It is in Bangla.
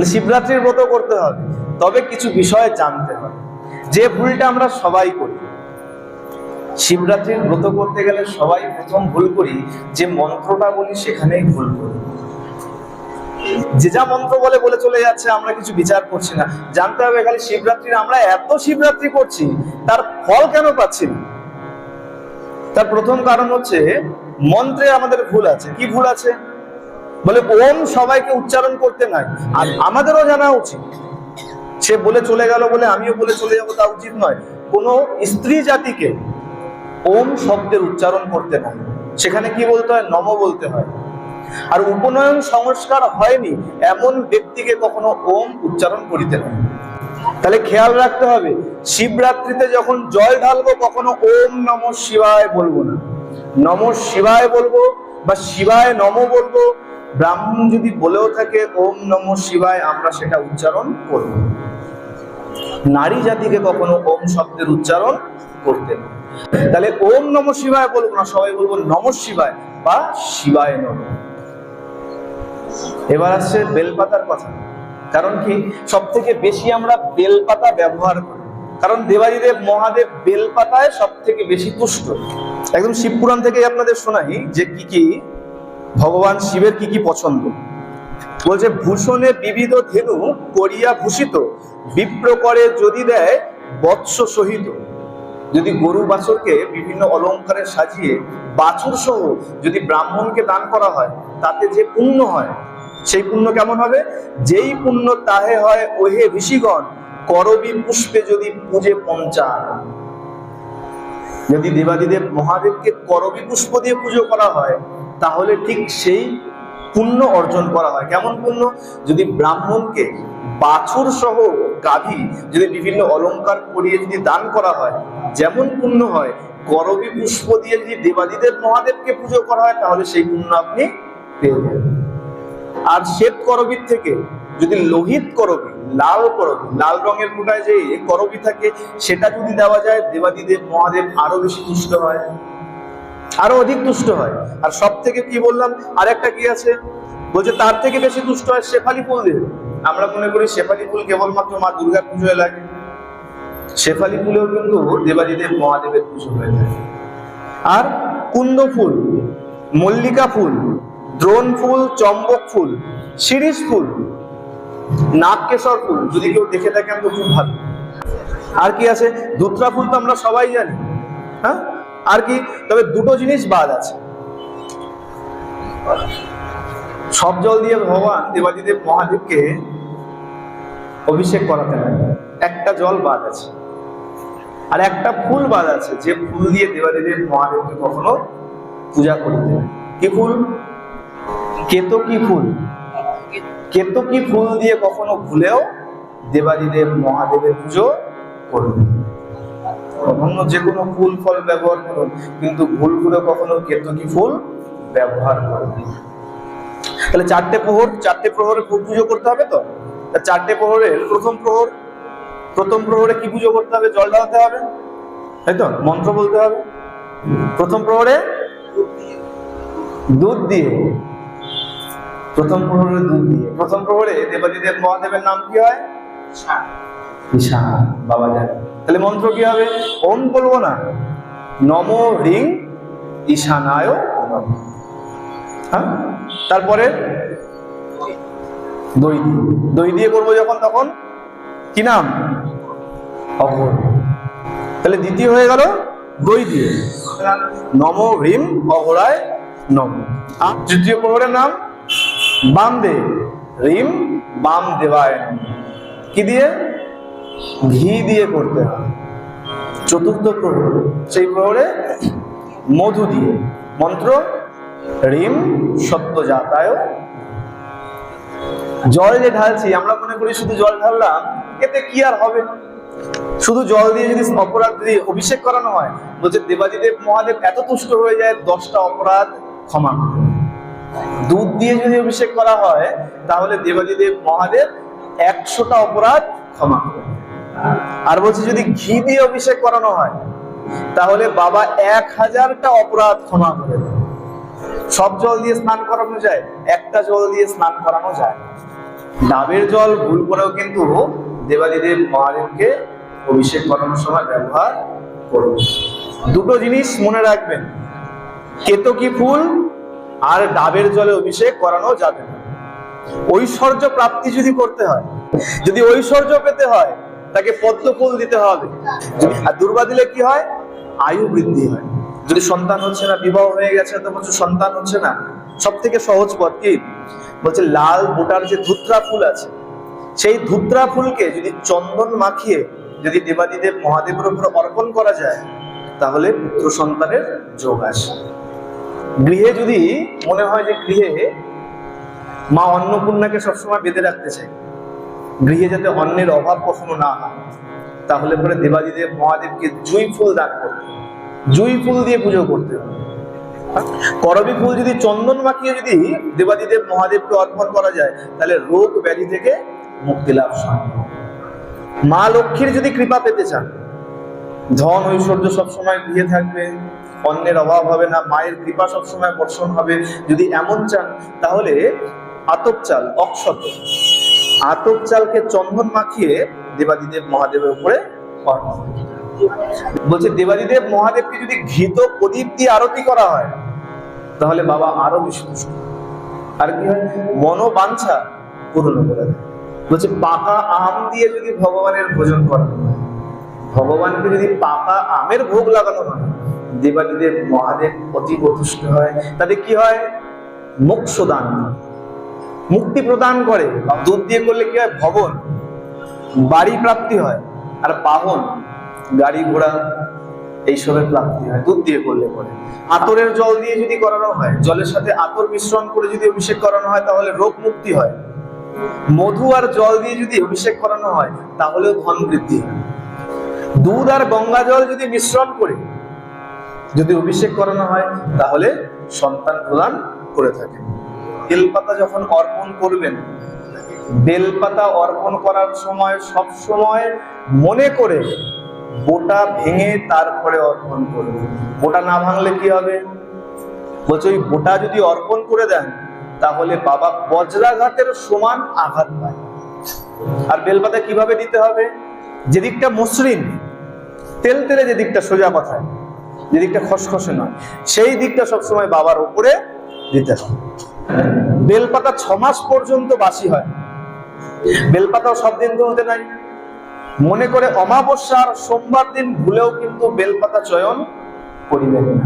তাহলে শিবরাত্রির ব্রত করতে হবে। তবে কিছু বিষয় জানতে হবে। যে ভুলটা আমরা সবাই করি, শিবরাত্রির ব্রত করতে গেলে সবাই প্রথম ভুল করি যে মন্ত্রটা বলি সেখানেই ভুল করি। যে যা মন্ত্র বলে বলে চলে যাচ্ছে, আমরা কিছু বিচার করছি না। জানতে হবে খালি শিবরাত্রির, আমরা এত শিবরাত্রি করছি, তার ফল কেন পাচ্ছি না? তার প্রথম কারণ হচ্ছে মন্ত্রে আমাদের ভুল আছে। কি ভুল আছে? বলে, ওম সবাইকে উচ্চারণ করতে নাই। আর আমাদেরও জানা উচিত। সে বলে চলে গেল বলে আমিও বলে চলে যাব তা উচিত নয়। কোনো স্ত্রী জাতিকে ওম শব্দের উচ্চারণ করতে নাই। সেখানে কি বলতে হয়? নম বলতে হয়। আর উপনয়ন সংস্কার হয়নি, এমন ব্যক্তিকে কখনো ওম উচ্চারণ করিতে নাই। তাহলে খেয়াল রাখতে হবে, শিবরাত্রিতে যখন জল ঢালবো কখনো ওম নম শিবায় বলব না। নম শিবায় বলব বা শিবায় নম বলব ব্রাহ্মণ যদি বলেও থাকে, ওম নম শিবায় আমরা সেটা উচ্চারণ করব। নারী জাতিকে কখনো ওম শব্দের উচ্চারণ করতে না। তাহলে ওম নম শিবায় বলব না, সবাই বলব নম শিবায় বা শিবায় নম। এবার আসছে বেলপাতার কথা। কারণ কি? সব থেকে বেশি আমরা বেলপাতা ব্যবহার করি। কারণ দেবাদিদেব মহাদেব বেলপাতায় সব থেকে বেশি তুষ্ট। একদম শিবপুরাণ থেকে আপনাদের শোনাই যে কি কি ভগবান শিবের কি কি পছন্দ? বলছে, ভূষণে বিবিধ ধেনু করিয়া ভূষিত, বিপ্র করে যদি দেয় বৎস সহিত। যদি গরু বাছরকে বিভিন্ন অলংকারে সাজিয়ে বাছুর সহ যদি ব্রাহ্মণকে দান করা হয়, তাতে যে পুণ্য হয়, সেই পুণ্য কেমন হবে? যেই পুণ্য তাহে হয় ওহে ঋষিগণ, করবি পুষ্পে যদি পুজে পঞ্চান যদি দেবাদিদেব মহাদেবকে করবি পুষ্প দিয়ে পুজো করা হয় তাহলে ঠিক সেই পুণ্য অর্জন করা হয়। কেমন পুণ্য? যদি ব্রাহ্মণকে বাছুর সহ গাভী যদি বিভিন্ন অলঙ্কার পরিয়ে যদি দান করা হয়, যেমন পুণ্য হয়, করবি পুষ্প দিয়ে যদি দেবাদিদেব মহাদেবকে পুজো করা হয়, তাহলে সেই পুণ্য আপনি পেয়ে যাবেন। আর শ্বেত করবির থেকে যদি লোহিত করবি, লাল করবি, লাল রঙের ফুটায় যে করবি থাকে, সেটা যদি দেওয়া যায়, দেবাদিদেব মহাদেব আরও বেশি তুষ্ট হয়। আরও অধিক দুষ্ট হয়। আর সব থেকে কি বললাম? আর একটা কি আছে? বলছে, তার থেকে বেশি দুষ্ট হয় শেফালি ফুল দেবে আমরা মনে করি শেফালি ফুল কেবলমাত্র মা দুর্গা পুজোয় লাগে। শেফালি ফুলেও কিন্তু দেবাদিদেব মহাদেবের পুজো হয়ে থাকে। আর কুন্দ ফুল, মল্লিকা ফুল, দ্রোণ ফুল, চম্বক ফুল, শিরিষ ফুল, নাগকেশর ফুল, যদি কেউ দেখে থাকেন তো খুব ভালো। আর কি আছে? দুত্রা ফুল তো আমরা সবাই জানি। হ্যাঁ? আর কি, তবে দুটো জিনিস বাদ আছে। সব জল দিয়ে ভগবান দেবাদিদেব মহাদেবকে অভিষেক করাতে হয়। একটা জল বাদ আছে। আর একটা ফুল বাদ আছে, যে ফুল দিয়ে দেবাদিদেব মহাদেবকে কখনো পূজা করিতে। কি ফুল? কেতকী ফুল। কেতকী ফুল দিয়ে কখনো ভুলেও দেবাদিদেব মহাদেবের পুজো করবে অন্য যে কোনো ফুল ফল ব্যবহার করুন কিন্তু ভুল করে কখনো কেতকী ফুল ব্যবহার করবেন না। তাহলে চারটে প্রহর চারটে প্রহরে পুজো করতে হবে তো? তা চারটে প্রহরের প্রথম প্রহর প্রথম প্রহরে কি পুজো করতে হবে? জল ঢালতে হবে তাই তো? মন্ত্র বলতে হবে। প্রথম প্রহরে দুধ দিয়ে। প্রথম প্রহরে দুধ দিয়ে। প্রথম প্রহরে দেবাদিদেব মহাদেবের নাম কি হয়? ঈশান। বাবা জানে তাহলে মন্ত্র কি হবে? ওম বলব না। নম রিং ঈশানায়। হ্যাঁ? তারপরে দই দই দিয়ে করব যখন তখন। কি নাম? অঘর তাহলে দ্বিতীয় হয়ে গেল দই দিয়ে। নম হ্রিম অঘরায় নম। আর তৃতীয় প্রহরের নাম? বাম দে রিম বাম দেবায়। কি দিয়ে? ঘি দিয়ে করতে হয়। চতুর্থ প্রহর, সেই প্রহরে মধু দিয়ে। মন্ত্র, রিম সত্য যাতায় জল যে ঢালছি, আমরা মনে করি শুধু জল ঢাললাম, এতে কি আর হবে? শুধু জল দিয়ে যদি অপরাধ দিয়ে অভিষেক করানো হয়, বলছে দেবাদিদেব মহাদেব এত তুষ্ট হয়ে যায়, দশটা অপরাধ ক্ষমা দুধ দিয়ে যদি অভিষেক করা হয়, তাহলে দেবাদিদেব মহাদেব একশোটা অপরাধ ক্ষমা করে। আর বলছে, যদি ঘি দিয়ে অভিষেক করানো হয়, তাহলে বাবা এক হাজারটা অপরাধ ক্ষমা করে দেন। সব জল দিয়ে স্নান করানো যায়, একটা জল দিয়ে স্নান করানো যায়। ডাবের জল ভুল করেও কিন্তু দেবাদিদেব মহাদেবকে অভিষেক করানোর সময় ব্যবহার করবে দুটো জিনিস মনে রাখবেন, কেতকি ফুল আর ডাবের জলে অভিষেক করানো যাবে না। ঐশ্বর্য প্রাপ্তি যদি করতে হয়, যদি ঐশ্বর্য পেতে হয় তাকে পদ্ম ফুল দিতে হবে। আর দুর্বা দিলে কি হয়? আয়ু বৃদ্ধি হয়। যদি সন্তান হচ্ছে না, বিবাহ হয়ে গেছে, তো বলছো সন্তান হচ্ছে না। সব থেকে সহজ পথ কি? বলছে লাল বোটার যে ধুত্রা ফুল আছে, সেই ধুত্রা ফুলকে যদি চন্দন মাখিয়ে যদি দেবাদিদেব মহাদেবের উপর অর্পণ করা যায়, তাহলে পুত্র সন্তানের যোগ আসে। গৃহে যদি মনে হয় যে গৃহে মা অন্নপূর্ণাকে সবসময় বেঁধে রাখতে চাই গৃহে যাতে অন্নের অভাব কখনো না হয়, তাহলে পরে দেবাদিদেব মহাদেবকে জুই ফুল দান করতে। জুই ফুল দিয়ে পুজো করতে হবে। করবী ফুল যদি চন্দন মাখিয়ে যদি দেবাদিদেব মহাদেবকে অর্পণ করা যায়, তাহলে রোগ ব্যাধি থেকে মুক্তি লাভ সম্ভব। মা লক্ষ্মীর যদি কৃপা পেতে চান, ধন ঐশ্বর্য সবসময় গৃহে থাকবে অন্যের অভাব হবে না, মায়ের কৃপা সবসময় বর্ষণ হবে। যদি এমন চান, তাহলে আতপ চাল, অক্ষত। আতপ চালকে চন্দন মাখিয়ে দেবাদিদেব মহাদেবের উপরে বলছে, দেবাদিদেব মহাদেবকে যদি ঘৃত প্রদীপ দিয়ে আরতি করা হয়, তাহলে বাবা আরও বেশি আর কি হয়? মনোবাঞ্ছা পূর্ণ করে বলছে, পাকা আম দিয়ে যদি ভগবানের ভোজন হয়, ভগবানকে যদি পাকা আমের ভোগ লাগানো হয়, দেবাদিদেব মহাদেব অতি তুষ্ট হয়। তাতে কি হয়? মোক্ষ দান করে। মুক্তি প্রদান করে। দুধ দিয়ে করলে কি হয়? ভবন, বাড়ি প্রাপ্তি হয়। আর বাহন, গাড়ি ঘোড়া, এইসবের প্রাপ্তি হয়। দুধ দিয়ে করলে পরে আতরের জল দিয়ে যদি করানো হয়, জলের সাথে আতর মিশ্রণ করে যদি অভিষেক করানো হয়, তাহলে রোগ মুক্তি হয়। মধু আর জল দিয়ে যদি অভিষেক করানো হয়, তাহলেও ধন বৃদ্ধি হয়। দুধ আর গঙ্গা জল যদি মিশ্রণ করে, যদি অভিষেক করানো হয়, তাহলে সন্তান প্রদান করে থাকে। বেলপাতা যখন অর্পণ করবেন, বেলপাতা অর্পণ করার সময় সব সময় মনে করে গোটা ভেঙে তারপরে অর্পণ করবে গোটা না ভাঙলে কি হবে? বলছে, ওই বোটা যদি অর্পণ করে দেন, তাহলে বাবা বজ্রাঘাতের সমান আঘাত পায়। আর বেলপাতা কীভাবে দিতে হবে? যেদিকটা মসৃণ, তেল তেলে যে দিকটা সোজা কথায় যেদিকটা খসখসে নয়, সেই দিকটা সবসময় বাবার উপরে দিতে হবে। বেলপাতা ছ মাস পর্যন্ত বাসি হয়। বেলপাতাও সব দিন তুলতে নাই মনে করে অমাবস্যার সোমবার দিন ভুলেও কিন্তু বেলপাতা চয়ন করিবেন না।